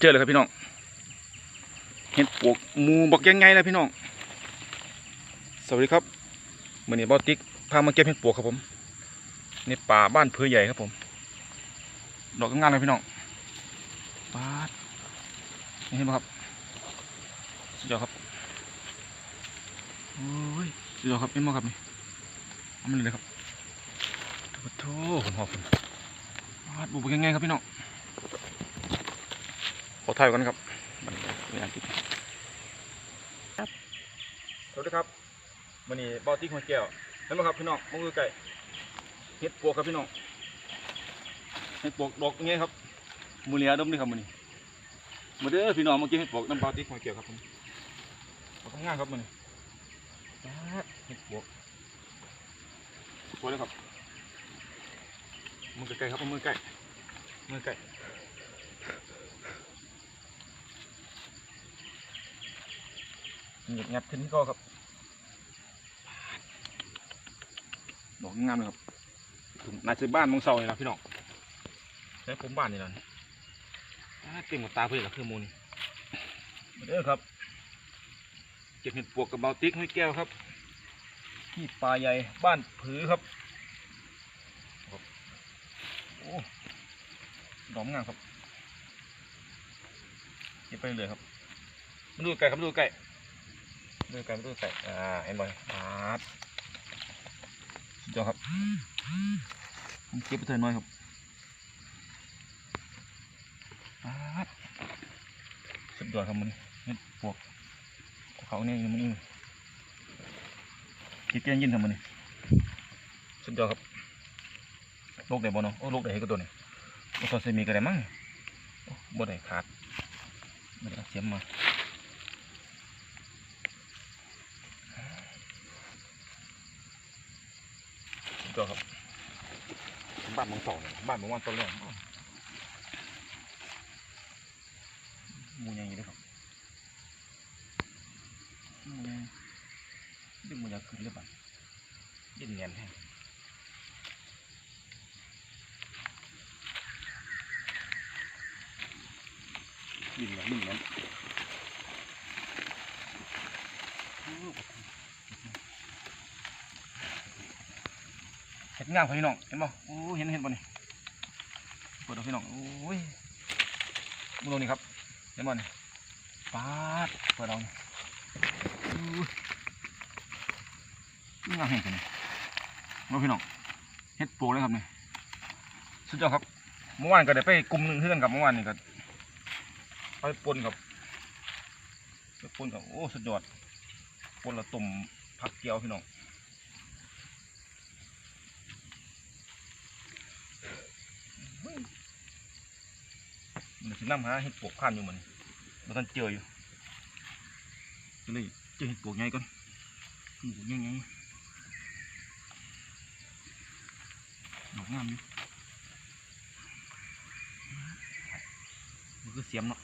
เจอเลยครับพี่น้องเห็ดปวกมูบักยังไงเลยพี่น้อง สวัสดีครับมือนี้บอสติ๊กพามาเก็บเห็ดปวกครับผมในป่าบ้านเพื่อใหญ่ครับผม ดอกงามๆเลยพี่น้องปาดนี่เห็นไหมครับสุดยอดครับโอ้ยสุดยอดครับเห็นไหมครับนี่เอามันเลยครับโอ้โหคุณพ่อคุณปาดบุบยังไงครับพี่น้อง อถ่ายก่อนครับมาดสวัสดีครับวันนี้บอติ๊กหัวแก้วเห็นไหมครับพี่น้องมองดูไก่เห็ดปวกครับพี่น้องเห็ดปวกดอกงเงี้ยครับมูเลียดมด้วยครับมันนี้มาเด้อพี่น้องมากินเห็ดปวกน้ำบอติ๊กหัวแก้วครับผมขอบคุณงานครับมันนี้ป๊าดเห็ดปวกสวยเลยครับมือไก่ครับมือไก่มือไก่ เงียบงับขึ้นก็ครับดอกงามเลยครับถึงนายซื้อบ้านมองเสาเลยนะพี่น้องใช้ผมบ้านนี่นะอ่าเต็มหมดตาเพื่อนละคือหมูนี่มาเด้อครับเก็บเห็ดปวกกับเบาติ๊กให้แก้วครับที่ป่าใหญ่บ้านผือครับครับโอ้ดอกงามครับเก็บไปเลยครับมาดูไก่ครับมาดูไก่ ดูไก่ดูไก่อ่าเห็นบ่อยปาดสุดยอครับผมเก็บไปเถอะน้อยครับสุดยอดครับมันเห็ดปวกเขาเนี่ยมันนี่คิดเกียงยินทำมันนี่สุดยอดครับลูกได้บ่เนาะโอ้ลูกไห้ก็ตัวนี้บ่ซอสเซมีก็ได้มั้งบ่ได้ขาดบ่ได้เสียมมา สุดยอดครับ บ้านมองสองเลยบ้านมองวันต้นแรกหมูใหญ่อยู่ด้วยครับหมูใหญ่ดึงมันอยากขึ้นเลยป่ะดิ้นเนียนแท้ดิ้นเนียนดิ้นเนียนโอ้เห็ด งามครับพี่น้องเห็นบ่โอ้เห็นเห็นบ่นี่เปิดดูพี่น้องโอ้ยมึงดูนี่ครับเห็นบ่นี่ปาดเปิดเอานี่งามแห่งตันี้มาพี่น้องเห็ดโปเลยครับนี่สุดยอดครับเมื่อวานก็ได้ไปกลุ่มหนึ่งเพื่อนกับเมื่อวานนี่ก็ไปปนครับไปปนกับโอ้สุดยอดปนละตุ่มผักเกี๊ยวพี่น้อง มันสิน้ำหาเห็ดปวกผ่านอยู่เหมือนมันทันเจออยู่ก็เลยเจอเห็ดปวกใหญ่ก่อนห็ดปวกใหญ่ไงดอกงามอยู่มันก็เสียมเนาะ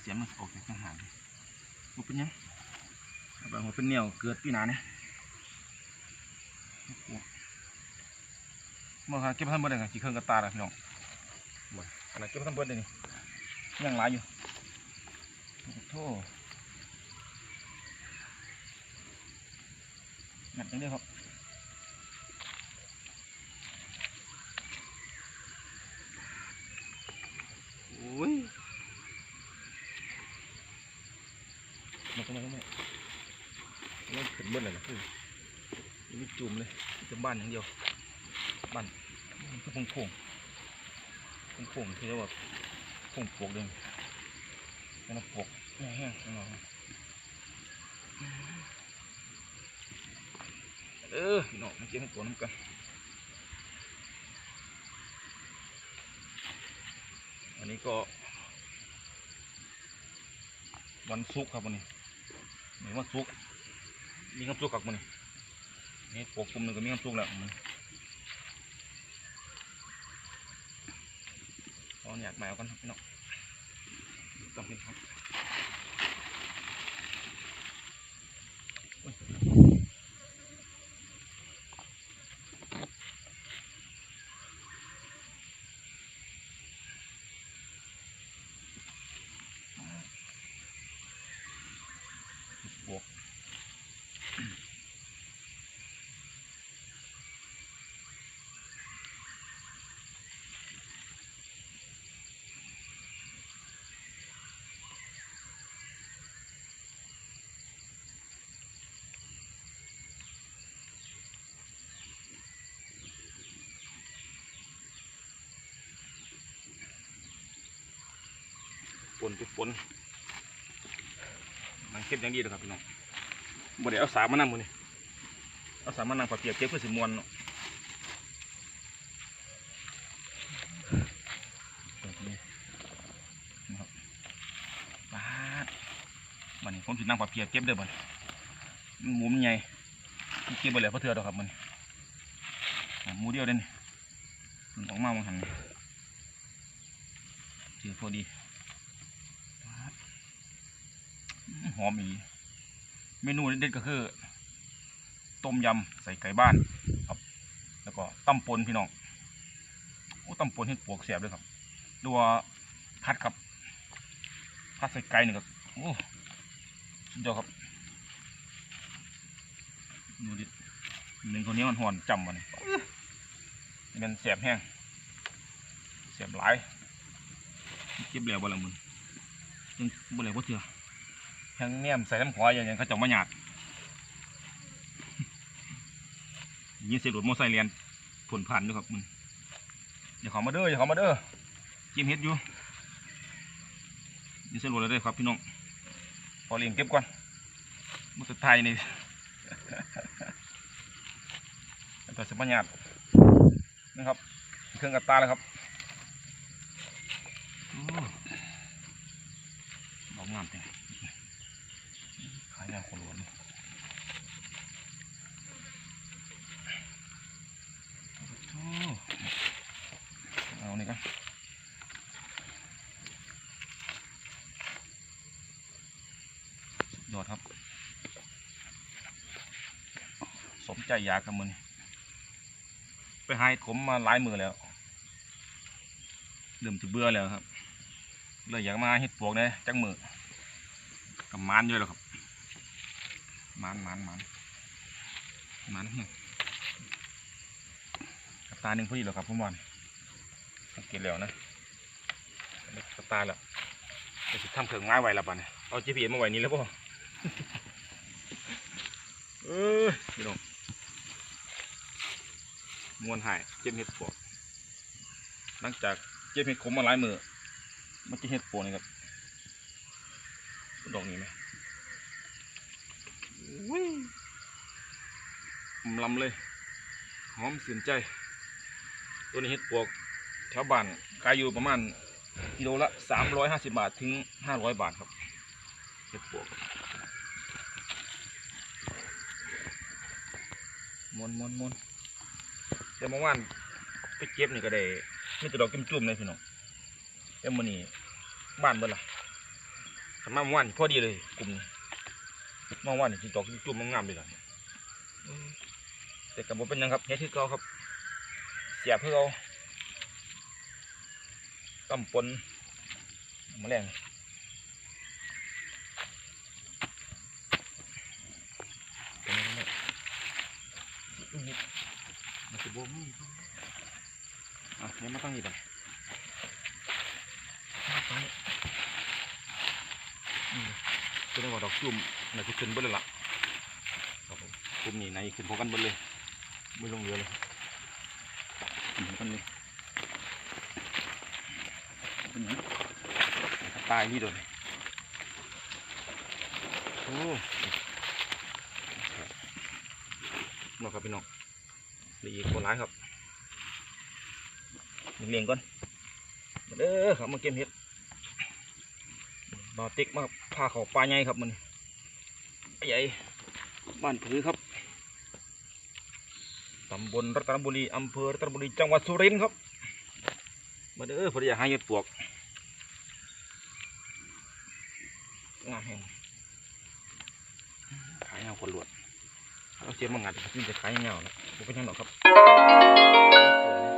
เสียมมันออกจากทางหางมันเป็นยังบางมันเป็นเหนียวเกิดปีหนาเนี่ยเห็ดปวกมาหาเก็บท่านบ่ได้กันกี่เครื่องกระตาละพี่น้อง ขนาดเก็บทั้งเบิดเลยนี่ยังหลายอยู่โอ้โธ่หนักจังเลยครับโอ้ยมาเข้ามาเข้ามาเริ่มขึ้นเบิดเลยนะคือนี่จุ่มเลยจะบ้านอย่างเดียวบ้านมันก็พง ผมผมคือว่าผมปลูกเองแล้วปลูกแห้งๆน้องเออพี่น้องมาเก็บให้ตัวน้ำกันอันนี้ก็วันศุกครับวันนี้นี่วันศุกมีความสุขกับมันนี่ปกกลุ่มหนึ่งก็มีความสุขแล้วมัน อยากแมวกันครับพี่น้องต้องเป็นครับ ปนไปปนมันเก็บอย่างดีเลยครับพี่น้องบ่ได้เอาสากมานั่งมือนี่เอาสากมานั่งปลาเปียกเก็บเพื่อสิมวนเนาะแบบนี้นะครับปาดบันนี้ผมสินั่งปลาเปียกเก็บเด้อบัดนี้หมูมันใหญ่เก็บไปแล้เพราะเถื่อดอกครับมันหมูเดียวเด่นมันออกมามันหันเจอพอดีปาดอื้อ หอมอีเมนูเด็ดก็คือ ต้มยำใส่ไก่บ้านครับ แล้วก็ตำปนพี่น้องโอ้ตำปนเห็ดปวกเสียบด้วยครับหรือว่าพัดครับพัดใส่ไก่นี่ก็โอ้สุดยอดครับดูดิหนึ่งคนนี้มันหอนจำมันมันเสียบแห้งเสียบหลายเก็บเหลวบ่ละมึงยังบ่เหลวบ่เถื่อ ทั้งเมี่ยมใส่น้ำขวายอย่างนี้เขาจะมาหยาดยินเสียงรถมอไซค์เรียนผลผ่านด้วยครับมึงอย่าขามาเด้ออย่าขามาเด้อจิ้มเฮ็ดอยู่ยินเสียงรถเลยด้ครับพี่น้องพอเรียงเก็บก่อนมุสุดท้ายนี่ตัวสมัญญาตนะครับ เครื่องกัดตาเลยครับโอ้ดอกงามจริง นคนหลวนโอ้โหเอานี่กันสุดยอดครับ สมใจอยากกับมือไปหายผมมาหลายมือแล้วเริ่มจะเบื่อแล้วครับเลยอยากมาเฮ็ดปวกเนี่ยจังมือกับมานอยู่แล้วครับ มันมันมันมันกระตาหนึ่งพอดีแล้วครับผมวันสังเกตแล้วนะกระตาแล้วจะสิทำเครื่องไม้ไว้แล้วป่ะเนี่ยเอา GPS มาไว้นี่แล้วป่ะเออพี่น้องมวนหายเจ็บเห็ดปวกหลังจากเจ็บเห็ดขมมาหลายมือมันจะเห็ดปวกนี่ครับดอกนี้ไหม วิ่งลำเลย หอมสื่นใจ ตัวนี้เห็ดปวกแถวบ้านขายอยู่ประมาณกิโลละสามร้อยห้าสิบาทถึงห้าร้อยบาทครับเห็ดปวกมวนมวนมวนแต่เมื่อวานไปเก็บนี่ก็ได้ไม่จะดอกจุ่มๆเลยพี่น้องแต่มื่อนี้บ้านเบิ่ละสำหรับเมื่อวานนี่พอดีเลยกลุ่มนี้ มองว่านี่จิตอกจุ่มมันงามเลยล่ะอืมแต่กับผมเป็นหยังครับเฮ็ดที่เก่าครับ เสียบเพื่อเอาตำปนแมลงเป็นยังไงเนี่ยนี่มันจะบวมนี่อะเนี่ยมาตั้งอีกอะมาตั้งนี่นี่เลย ได้ว่าดอกจุ่มน่าจะขึ้นเบิดเลยล่ะครับผมกลุ่มนี้ในขึ้นพอกันเบิดเลยไม่ลงเรือเลยขึ้นพอกันเลยเป็นยังตายนี่โดนโอ้มาครับพี่น้องเหลืออีกคนร้ายครับเลี้ยงก่อนเด้อครับมาเก็บเห็ดบาติกมา พาเขาปลาใหญ่ครับมันใหญ่บ้านผือครับตำบลรัตนบุรีอำเภอรัตนบุรีจังหวัดสุรินทร์ครับมาเด้อพอดีอยากหาเห็ดปวกงามแห่งขายเงาคนหลวดเอาเสียมางานมันจะขายเงานะผมเป็นยังหรอกครับ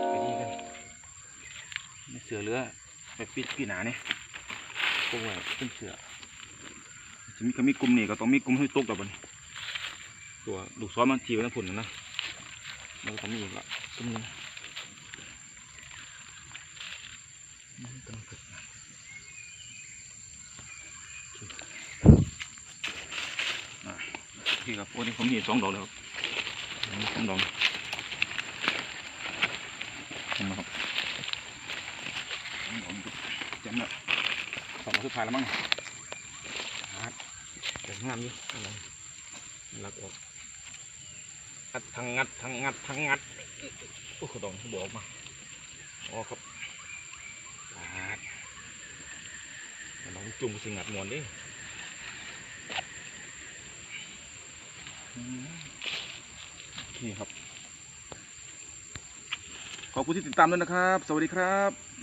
ไปดีกันเสือเรือไปปิดปีหนาเนี่ยพวกว่าเป็นเสือ มีก็มีกลุ่มนี่ก็ต้องมีกลุ่มให้ตกกับมันตัวลูกซ้อนมันทีไว้ทั้งผลนะนะมันก็ต้องมีอีกละกลุ่มนึงอืมต้องฝึกนะอ่ครับโอ้นี่ผมมีสองดอกแล้วครับสองดอกเห็นไหมครับสองเต็มแล้วครับผมสุดท้ายแล้วมั้ง งามอยู่อะไรลักออกงัดทางงัดทางงัดทางงัดโอ้โหดองบอกมาอ๋อครับงัดน้องจุ่มสิงัดมวนดิอืมโอเคครับ ขอบคุณที่ติดตามด้วยนะครับ สวัสดีครับ